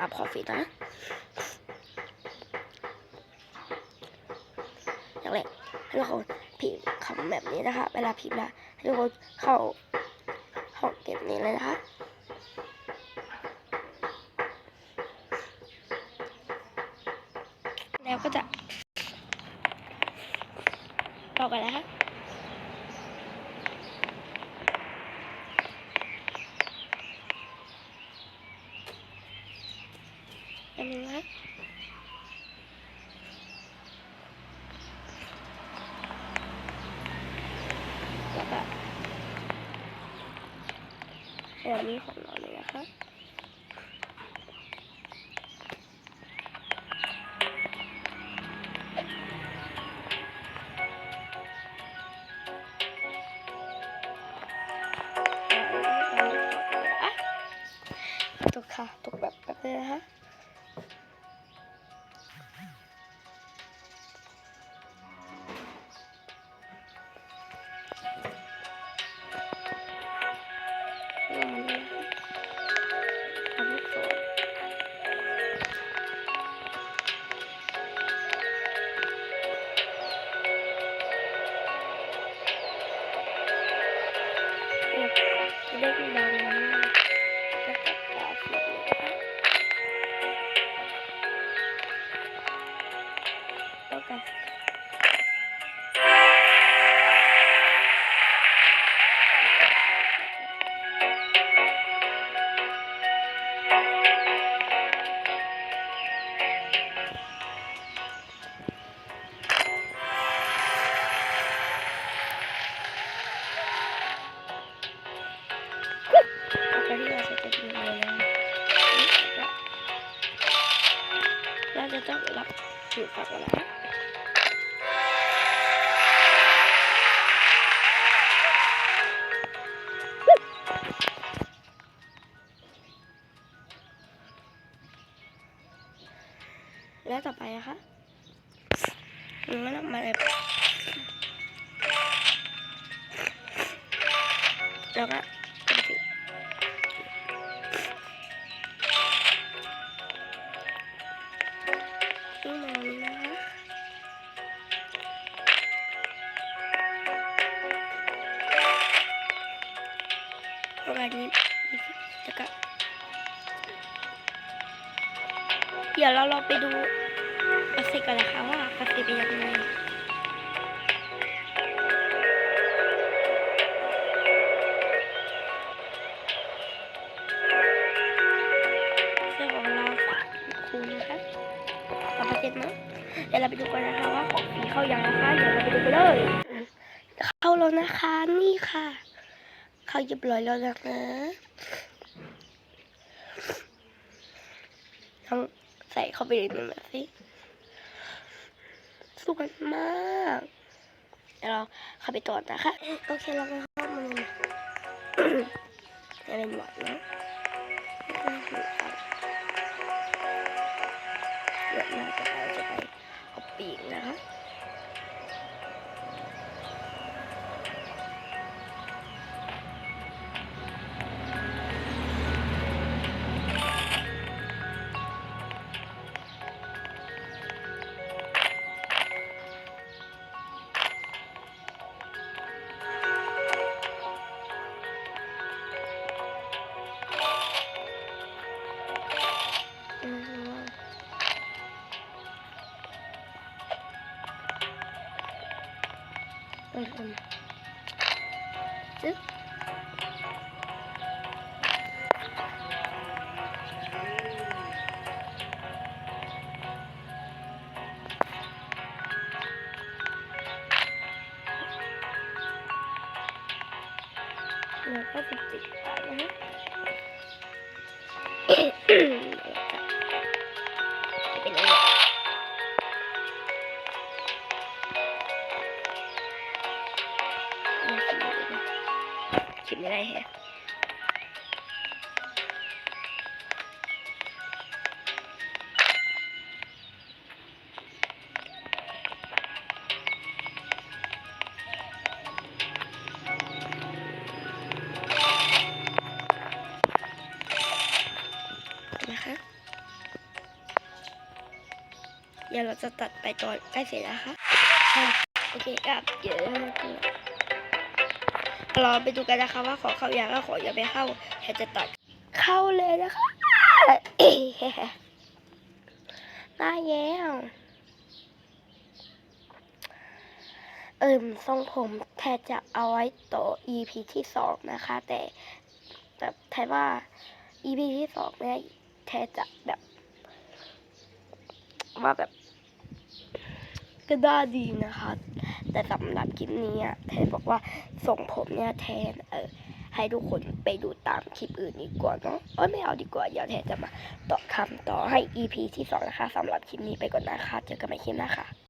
รับคอฟฟี่นะอย่างแรกให้ทุกคนพิมพ์คำแบบนี้นะคะ เวลาพิมพ์นะให้ทุกคนเข้าห้องเก็บนี้เลยนะคะแล้วก็จะต่อกันแล้ว กันนะแล้วก็แบบนี้ของเราเลยนะคะตกค่ะตกแบบแบบนี้นะฮะ เราจะต้องรับถือฝักแล้วนะแล้วต่อไปนะคะมันไม่ต้องมาเลยแล้วก็ ประมาณนี้แล้วก็เดี๋ยวเราลองไปดูกราฟิกกันนะคะว่ากราฟิกเป็นยังไงเสื้อของเราฝากครูนะคะเอาไปเซ็ตมั้งเดี๋ยวเราไปดูกันนะคะว่าของฟรีเข้ายังนะคะเดี๋ยวเราไปดูกันเลย เข้าแล้วนะคะนี่ค่ะ เข้าเรียบร้อยแล้วนะคะลองใส่เข้าไปในนี้มาสิสวยมากเดี๋ยวเราเข้าไปต่อนะคะ โอเคเราก็เข้ามาเลยจะเป็นหวัดนะ เปิดกันจึ๊บแล้ว คิดไม่ได้เฮะนคะเดี๋ยวเราจะตัดไปตอนใกล้เสร็จแล้วค่ะ โอเคครับ เดี๋ยว เราไปดูกันนะคะว่าขอเข้าอยางก็ขออย่าไปเข้าแค่จะตัดเข้าเลยนะคะได้แล้วเอิ่มทรงผมแทจะเอาไว้ต่อ EP ที่สองนะคะ แต่แบบแทว่า EP ที่สองเนี่ยแทจะแบบว่าแบบก็ได้ดีนะคะ แต่สำหรับคลิปนี้อะแทนบอกว่าส่งผมเนี่ยแทนเออให้ทุกคนไปดูตามคลิปอื่นดีกว่าเนาะเออไม่เอาดีกว่าเดี๋ยวแทนจะมาตอบคำต่อให้ EP ที่สองนะคะสำหรับคลิปนี้ไปก่อนนะคะเจอกันใหม่คลิปหน้าค่ะ